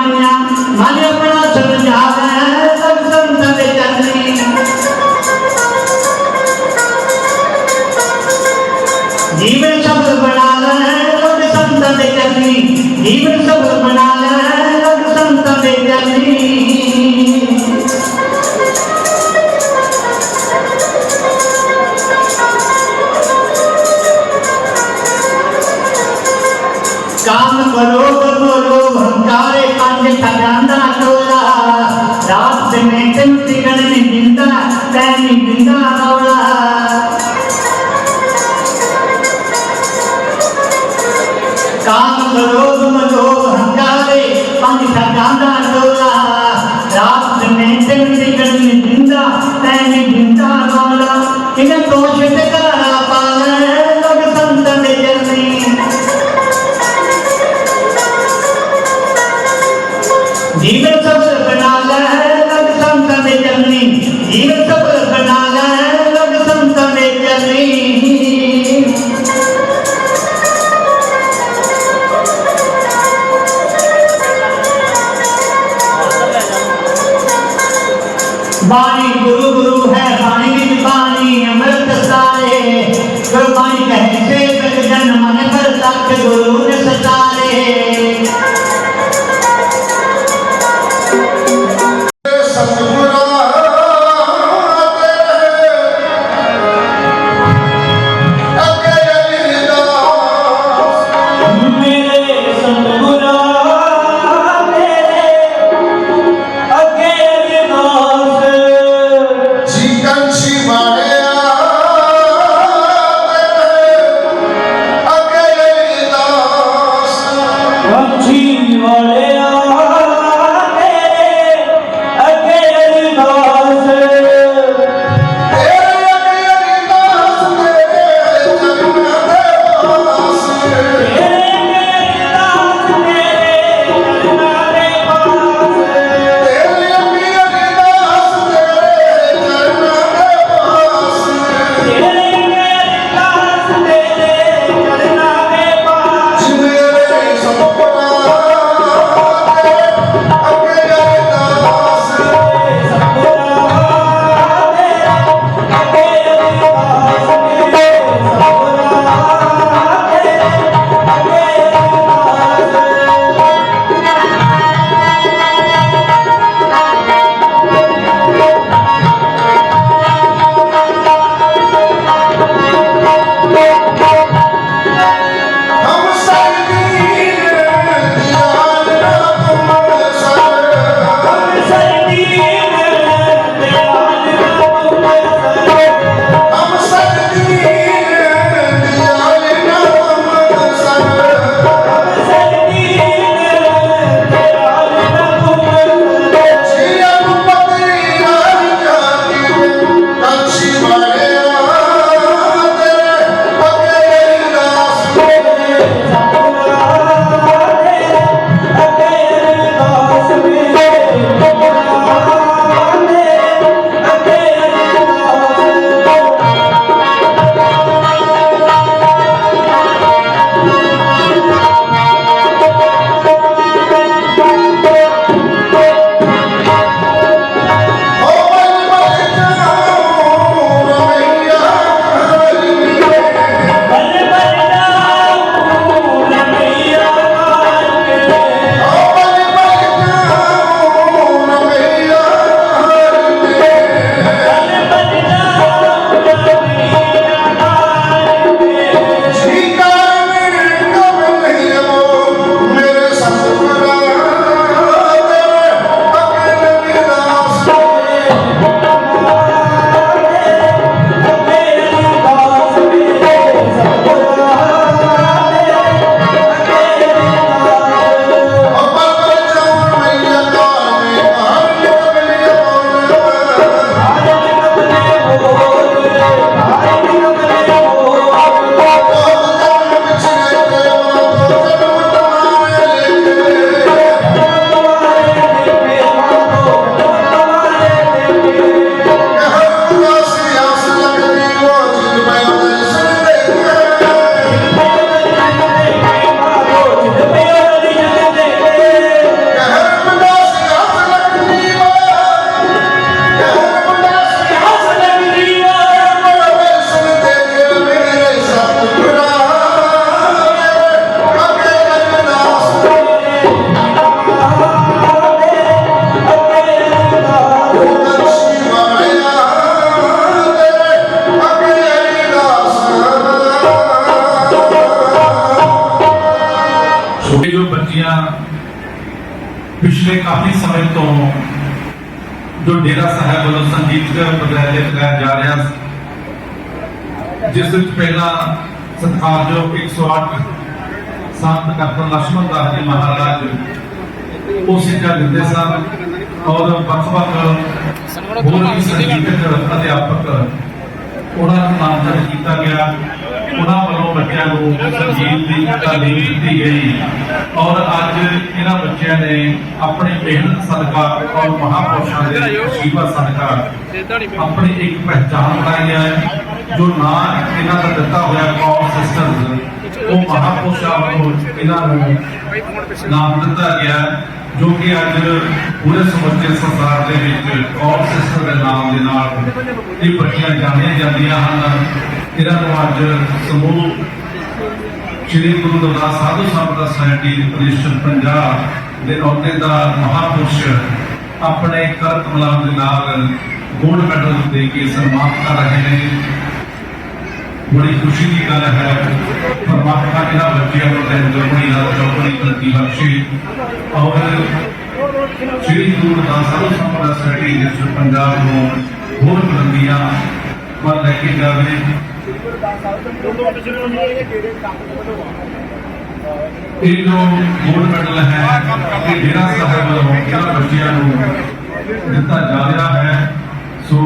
Mania, Mania. ದಾಂದಾಟೋಲ ರಾತ್ರಿ ಮೇ ಕಂತಿಗಳನೆ ನಿಂದ ತನಿ ನಿಂದ ಅವಳ Joseph ਸੰਗੀਤ ਪ੍ਰਦਰਸ਼ਿਤ ਕਰਨ ਜਾ ਰਿਹਾ ਸੀ। ਜਿਸ ਵਿੱਚ ਪਹਿਲਾਂ ਸਤਿਕਾਰਯੋਗ 108 ਸੰਤ ਕਰਤਨ ਲక్ష్ਮਣ ਦਾਸ ਜੀ ਮਹਾਰਾਜ ਉਹ ਸਿੱਖਿਆ ਦਿੰਦੇ ਸਨ ਔਰ ਵੱਖ-ਵੱਖ ਹੋਰ ਸੰਗੀਤ ਅਧਿਆਪਕ ਉਹਨਾਂ ਨੂੰ ਨਾਮਜ਼ਦ ਕੀਤਾ ਗਿਆ। ਉਹਨਾਂ ਵੱਲੋਂ ਬੱਚਿਆਂ ਨੂੰ ਸੰਗੀਤ ਦੀ ਤਾਲੀਮ ਦਿੱਤੀ ਗਈ। ਔਰ ਅੱਜ ਇਹਨਾਂ ਬੱਚਿਆਂ ਨੇ ਆਪਣੀ ਮਿਹਨਤ ਸਦਕਾ ਔਰ ਮਹਾਪੁਰਸ਼ਾਂ ਦੇ ਅਸ਼ੀਰਵਾਦ ਸਦਕਾ ਆਪਣੀ ਇੱਕ ਪਹਿਚਾਣ ਬਣਾਈ ਹੈ, ਜੋ ਨਾਂ ਇਹਨਾਂ ਦਾ ਦਿੱਤਾ ਹੋਇਆ ਕੌਮ ਸਿਸਟਰਸ ਉਹ ਮਹਾਪੁਰਸ਼ਾਂ ਵੱਲੋਂ ਇਹਨਾਂ ਨੂੰ ਨਾਮ ਦਿੱਤਾ ਗਿਆ ਜੋ ਕਿ ਅੱਜ ਪੂਰੇ ਸਮੁੱਚੇ ਸੰਸਾਰ ਦੇ ਵਿੱਚ ਕੌਮ ਸਿਸਟਰ ਦੇ ਨਾਮ ਦੇ ਨਾਲ ਇਹ ਬੱਚੀਆਂ ਜਾਣੀਆਂ ਜਾਂਦੀਆਂ ਹਨ। ਇਹਨਾਂ ਨੂੰ ਅੱਜ ਸਮੂਹ ਸ਼੍ਰੀ ਗੁਰੂ ਰਵਿਦਾਸ ਸਾਧੂ ਸੰਪਰਦਾ ਸੁਸਾਇਟੀ ਪ੍ਰੀਸ਼ਦ ਪੰਜਾਬ ਦੇ ਅਹੁਦੇ ਦਾ ਮਹਾਪੁਰਸ਼ ਆਪਣੇ ਕਰ ਕਮਲਾਂ ਦੇ ਨਾਲ ਗੋਲਡ ਮੈਡਲ ਦੇ ਕੇ ਸਨਮਾਨਿਤ ਕਰ ਰਹੇ ਨੇ। ਬੜੀ ਖੁਸ਼ੀ ਦੀ ਗੱਲ ਹੈ ਪਰਮਾਤਮਾ ਇਹਨਾਂ ਬੱਚਿਆਂ ਨੂੰ ਦਿਨ ਦੁਗਣੀ ਰਾਤ ਚੌਗੁਣੀ ਤਰੱਕੀ ਬਖਸ਼ੇ ਔਰ ਸ਼੍ਰੀ ਗੁਰੂ ਰਵਿਦਾਸ ਸਾਧੂ ਸੰਪਰਦਾ ਸੁਸਾਇਟੀ ਦੇ ਪੰਜਾਬ ਨੂੰ ਹੋਰ ਬੁਲੰਦੀਆਂ ਵੱਲ ਲੈ ਕੇ ਜਾਵੇ ਇਹ ਜੋ ਗੋਲਡ ਮੈਡਲ ਹੈ ਇਹ ਡੇਰਾ ਸਾਹਿਬ ਵੱਲੋਂ ਇਹਨਾਂ ਬੱਚਿਆਂ ਨੂੰ ਦਿੱਤਾ ਜਾ ਰਿਹਾ ਹੈ ਸੋ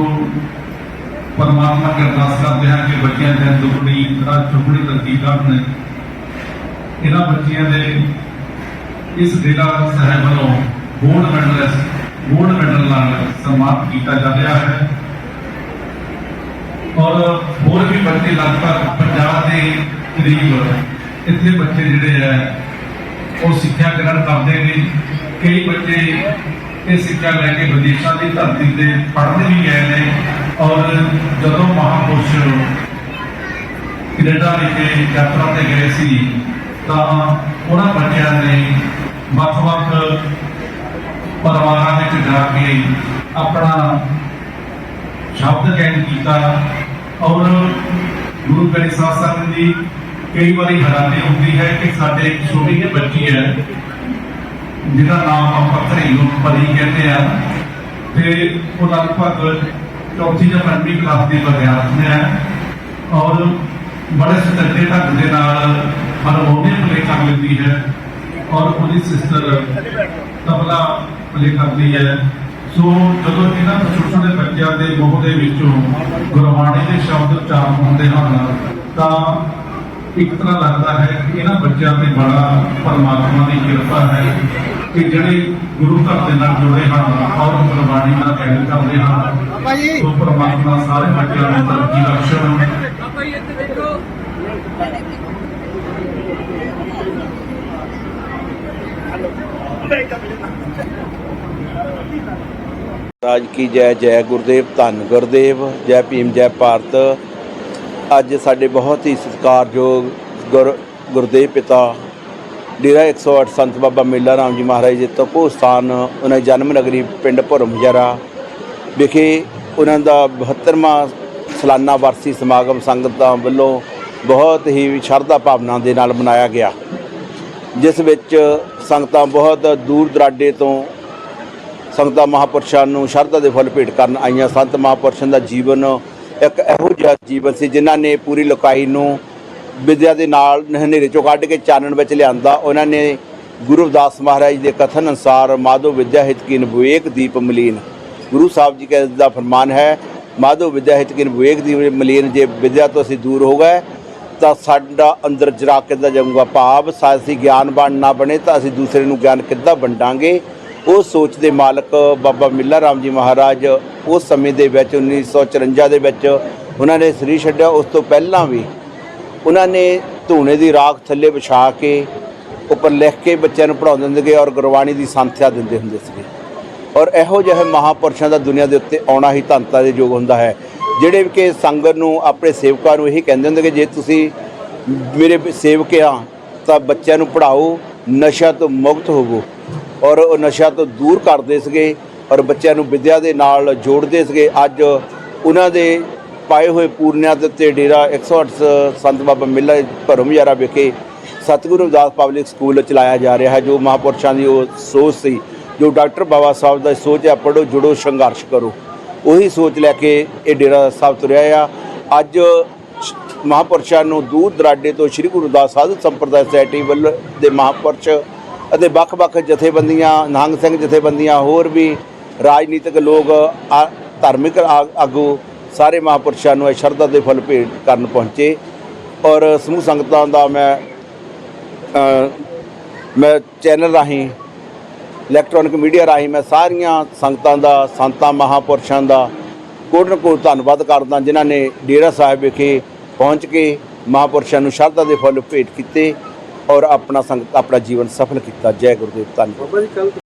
ਪਰਮਾਤਮਾ ਕੀ ਅਰਦਾਸ ਕਰਦੇ ਹਾਂ ਕਿ ਬੱਚਿਆਂ ਦੇ ਦੁਗਣੀ ਰਾਤ ਚੁਗਣੀ ਤਰੱਕੀ ਕਰਨ ਇਹਨਾਂ ਬੱਚਿਆਂ ਦੇ ਇਸ ਡੇਰਾ ਸਾਹਿਬ ਵੱਲੋਂ ਗੋਲਡ ਮੈਡਲ ਗੋਲਡ ਮੈਡਲ ਨਾਲ ਸਨਮਾਨਿਤ ਕੀਤਾ ਜਾ ਰਿਹਾ ਹੈ। ਔਰ ਹੋਰ ਵੀ ਬੱਚੇ ਲਗਭਗ ਪੰਜਾਬ ਦੇ ਕਰੀਬ ਇੱਥੇ ਬੱਚੇ ਜਿਹੜੇ ਹੈ, ਉਹ ਸਿੱਖਿਆ ਗ੍ਰਹਿਣ ਕਰਦੇ ਨੇ। ਕਈ ਬੱਚੇ ਇਹ ਸਿੱਖਿਆ ਲੈ ਕੇ ਵਿਦੇਸ਼ਾਂ ਦੀ ਧਰਤੀ ਤੇ ਪੜ੍ਹਨ ਵੀ ਗਏ ਨੇ ਔਰ ਜਦੋਂ ਮਹਾਪੁਰਸ਼ ਕੈਨੇਡਾ ਵਿਖੇ ਯਾਤਰਾ ਤੇ ਗਏ ਸੀ ਤਾਂ ਉਹਨਾਂ ਬੱਚਿਆਂ ਨੇ ਵੱਖ-ਵੱਖ ਪਰਿਵਾਰਾਂ ਵਿੱਚ ਜਾ ਕੇ ਆਪਣਾ ਸ਼ਬਦ ਗਾਇਨ ਕੀਤਾ ਔਰ ਗੁਰੂ ਗ੍ਰੰਥ ਸਾਹਿਬ ਸਾਹਿਬ ਦੀ ਕਈ ਵਾਰੀ ਹੈਰਾਨੀ ਹੁੰਦੀ ਹੈ ਕਿ ਸਾਡੇ ਇੱਕ ਛੋਟੀ ਜਿਹੀ ਬੱਚੀ ਹੈ, ਜਿਹਦਾ ਨਾਮ ਆਪਾਂ ਘਰੇਲੂ ਪਰੀ ਕਹਿੰਦੇ ਆ ਤੇ ਉਹ ਲਗਭਗ ਚੌਥੀ ਜਾਂ ਪੰਜਵੀਂ ਕਲਾਸ ਦੀ ਵਿਦਿਆਰਥਣ ਹੈ ਔਰ ਬੜੇ ਸੁਚੱਜੇ ਢੰਗ ਦੇ ਨਾਲ ਹਾਰਮੋਨੀਅਮ ਪਲੇ ਕਰ ਲੈਂਦੀ ਹੈ ਔਰ ਉਹਦੀ ਸਿਸਟਰ ਤਬਲਾ ਪਲੇ ਕਰਦੀ ਹੈ। ਸੋ ਜਦੋਂ ਇਹਨਾਂ ਛੋਟੇ ਛੋਟੇ ਬੱਚਿਆਂ ਦੇ ਮੂੰਹ ਦੇ ਵਿੱਚੋਂ ਗੁਰਬਾਣੀ ਦੇ ਸ਼ਬਦ ਉਚਾਰਨ ਹੁੰਦੇ ਹਨ ਤਾਂ ਇੱਕ ਤਰ੍ਹਾਂ ਲੱਗਦਾ ਹੈ ਕਿ ਇਹਨਾਂ ਬੱਚਿਆਂ ਤੇ ਬੜਾ ਪਰਮਾਤਮਾ ਦੀ ਕਿਰਪਾ ਹੈ ਕਿ ਜਿਹੜੇ ਗੁਰੂ ਘਰ ਦੇ ਨਾਲ ਜੁੜੇ ਹਨ ਔਰ ਗੁਰਬਾਣੀ ਦਾ ਕਹਿਣ ਕਰਦੇ ਹਨ। ਸੋ ਪਰਮਾਤਮਾ ਸਾਰੇ ਬੱਚਿਆਂ ਨੂੰ ਤਰੱਕੀ ਬਖਸ਼ਣ। ਰਾਜ ਕੀ ਜੈ ਜੈ ਗੁਰਦੇਵ, ਧੰਨ ਗੁਰਦੇਵ, ਜੈ ਭੀਮ, ਜੈ ਭਾਰਤ। ਅੱਜ ਸਾਡੇ ਬਹੁਤ ਹੀ ਸਤਿਕਾਰਯੋਗ ਗੁਰ, ਗੁਰਦੇਵ ਪਿਤਾ, ਡੇਰਾ 108 ਸੰਤ ਬਾਬਾ ਮੇਲਾ ਰਾਮ ਜੀ ਮਹਾਰਾਜ ਦੇ ਤਪੋ ਸਥਾਨ, ਉਹਨਾਂ ਦੀ ਜਨਮ ਨਗਰੀ ਪਿੰਡ ਭਰਮਜਰਾ ਵਿਖੇ ਉਹਨਾਂ ਦਾ 72ਵਾਂ ਸਾਲਾਨਾ ਵਰਸੀ ਸਮਾਗਮ ਸੰਗਤਾਂ ਵੱਲੋਂ ਬਹੁਤ ਹੀ ਸ਼ਰਧਾ ਭਾਵਨਾ ਦੇ ਨਾਲ ਮਨਾਇਆ ਗਿਆ। ਜਿਸ ਵਿੱਚ ਸੰਗਤਾਂ ਬਹੁਤ ਦੂਰ ਦਰਾਡੇ ਤੋਂ ਸੰਗਤਾਂ ਮਹਾਪੁਰਸ਼ਾਂ ਨੂੰ ਸ਼ਰਧਾ ਦੇ ਫੁੱਲ ਭੇਟ ਕਰਨ ਆਈਆਂ। ਸੰਤ ਮਹਾਪੁਰਸ਼ਾਂ ਦਾ ਜੀਵਨ ਇੱਕ ਇਹੋ ਜਿਹਾ ਜੀਵਨ ਸੀ ਜਿਨ੍ਹਾਂ ਨੇ ਪੂਰੀ ਲੋਕਾਈ ਨੂੰ ਵਿਦਿਆ ਦੇ ਨਾਲ ਹਨੇਰੇ ਚੋਂ ਕੱਢ ਕੇ ਚਾਨਣ ਵਿੱਚ ਲਿਆਂਦਾ। ਉਹਨਾਂ ਨੇ ਗੁਰੂ ਰਵਿਦਾਸ ਮਹਾਰਾਜ ਦੇ ਕਥਨ ਅਨੁਸਾਰ ਮਾਧੋ ਵਿਦਿਆ ਹਿਤ ਕੀਨ ਵਿਵੇਕ ਦੀਪ ਮਲੀਨ। ਗੁਰੂ ਸਾਹਿਬ ਜੀ ਕਾ ਦਾ ਫਰਮਾਨ ਹੈ, ਮਾਧੋ ਵਿਦਿਆ ਹਿਤ ਕੀਨ ਵਿਵੇਕ ਦੀਪ ਮਲੀਨ, ਜੇ ਵਿਦਿਆ ਤੋਂ ਅਸੀਂ ਦੂਰ ਹੋ ਗਏ ਤਾਂ ਸਾਡਾ ਅੰਦਰ ਜਰਾ ਕਿੱਦਾਂ ਜਾਊਗਾ ਭਾਵ, ਸਾ- ਅਸੀਂ ਗਿਆਨਵਾਨ ਨਾ ਬਣੇ ਤਾਂ ਅਸੀਂ ਦੂਸਰੇ ਨੂੰ ਗਿਆਨ ਕਿੱਦਾਂ ਵੰਡਾਂਗੇ? ਉਹ ਸੋਚ ਦੇ ਮਾਲਕ ਬਾਬਾ ਮਿੱਲਾ ਰਾਮ ਜੀ ਮਹਾਰਾਜ ਉਸ ਸਮੇਂ ਦੇ ਵਿੱਚ 1954 ਦੇ ਵਿੱਚ ਉਹਨਾਂ ਨੇ ਸ੍ਰੀ ਛੱਡਿਆ। ਉਸ ਤੋਂ ਪਹਿਲਾਂ ਵੀ ਉਹਨਾਂ ਨੇ ਧੂਣੇ ਦੀ ਰਾਖ ਥੱਲੇ ਵਿਛਾ ਕੇ ਉੱਪਰ ਲਿਖ ਕੇ ਬੱਚਿਆਂ ਨੂੰ ਪੜ੍ਹਾਉਂਦੇ ਹੁੰਦੇ ਸੀਗੇ ਔਰ ਗੁਰਬਾਣੀ ਦੀ ਸੰਥਿਆ ਦਿੰਦੇ ਹੁੰਦੇ ਸੀਗੇ। ਔਰ ਇਹੋ ਜਿਹੇ ਮਹਾਪੁਰਸ਼ਾਂ ਦਾ ਦੁਨੀਆ ਦੇ ਉੱਤੇ ਆਉਣਾ ਹੀ ਧੰਤਾ ਦੇ ਯੋਗ ਹੁੰਦਾ ਹੈ। ਜਿਹੜੇ ਕਿ ਸੰਗਤ ਨੂੰ ਆਪਣੇ ਸੇਵਕਾਂ ਨੂੰ ਇਹੀ ਕਹਿੰਦੇ ਹੁੰਦੇ ਕਿ ਜੇ ਤੁਸੀਂ ਮੇਰੇ ਸੇਵਕ ਆ, ਤਾਂ ਬੱਚਿਆਂ ਨੂੰ ਪੜ੍ਹਾਓ ਨਸ਼ਾ ਤੋਂ ਮੁਕਤ ਹੋਵੋ। ਔਰ ਉਹ ਨਸ਼ਾ ਤੋਂ ਦੂਰ ਕਰਦੇ ਸੀਗੇ ਔਰ ਬੱਚਿਆਂ ਨੂੰ ਵਿਦਿਆ ਦੇ ਨਾਲ ਜੋੜਦੇ ਸੀਗੇ। ਅੱਜ ਉਹਨਾਂ ਦੇ ਪਾਏ ਹੋਏ ਪੂਰਨਿਆਂ ਦੇ ਉੱਤੇ ਡੇਰਾ 108 ਸੰਤ ਬਾਬਾ ਮਿੱਲਾ ਭਰਮ ਵਿਖੇ ਸਤਿਗੁਰੂ ਰਵਿਦਾਸ ਪਬਲਿਕ ਸਕੂਲ ਚਲਾਇਆ ਜਾ ਰਿਹਾ ਹੈ, ਜੋ ਮਹਾਪੁਰਸ਼ਾਂ ਦੀ ਉਹ ਸੋਚ ਸੀ, ਜੋ ਡਾਕਟਰ ਬਾਬਾ ਸਾਹਿਬ ਦਾ ਸੋਚ ਹੈ ਪੜੋ ਜੁੜੋ, ਸੰਘਰਸ਼ ਕਰੋ। ਉਹੀ ਸੋਚ ਲੈ ਕੇ ਇਹ ਡੇਰਾ ਸਾਹਿਬ ਤੁਰਿਆ ਆ। ਅੱਜ ਮਹਾਂਪੁਰਸ਼ਾਂ ਨੂੰ ਦੂਰ ਦਰਾਡੇ ਤੋਂ ਸ੍ਰੀ ਗੁਰੂ ਦਾਸ ਸਾਧੂ ਸੰਪਰਦਾਇ ਸੋਸਾਇਟੀ ਵੱਲ ਦੇ ਮਹਾਂਪੁਰਸ਼ ਅਤੇ ਵੱਖ-ਵੱਖ ਜਥੇਬੰਦੀਆਂ ਨਹੰਗ ਸਿੰਘ ਜਥੇਬੰਦੀਆਂ, ਹੋਰ ਵੀ ਰਾਜਨੀਤਿਕ ਲੋਕ ਆ- ਧਾਰਮਿਕ ਆ- ਆਗੂ ਸਾਰੇ ਮਹਾਂਪੁਰਸ਼ਾਂ ਨੂੰ ਇਹ ਸ਼ਰਧਾ ਦੇ ਫਲ ਭੇਟ ਕਰਨ ਪਹੁੰਚੇ। ਔਰ ਸਮੂਹ ਸੰਗਤਾਂ ਦਾ ਮੈਂ ਮੈਂ ਚੈਨਲ ਰਾਹੀਂ ਇਲੈਕਟ੍ਰੋਨਿਕ ਮੀਡੀਆ ਰਾਹੀਂ ਮੈਂ ਸਾਰੀਆਂ ਸੰਗਤਾਂ ਦਾ, ਸੰਤਾਂ, ਮਹਾਂਪੁਰਸ਼ਾਂ ਦਾ ਕੋਟ ਨਾ ਕੋਟ ਧੰਨਵਾਦ ਕਰਦਾ, ਜਿਨ੍ਹਾਂ ਨੇ ਡੇਰਾ ਸਾਹਿਬ ਵਿਖੇ ਪਹੁੰਚ ਕੇ ਮਹਾਂਪੁਰਸ਼ਾਂ ਨੂੰ ਸ਼ਰਧਾ ਦੇ ਫੁੱਲ ਭੇਟ ਕੀਤੇ ਔਰ ਆਪਣਾ ਸੰਗਤ, ਆਪਣਾ ਜੀਵਨ ਸਫਲ ਕੀਤਾ। ਜੈ ਗੁਰਦੇਵ, ਧੰਨਵਾਦ।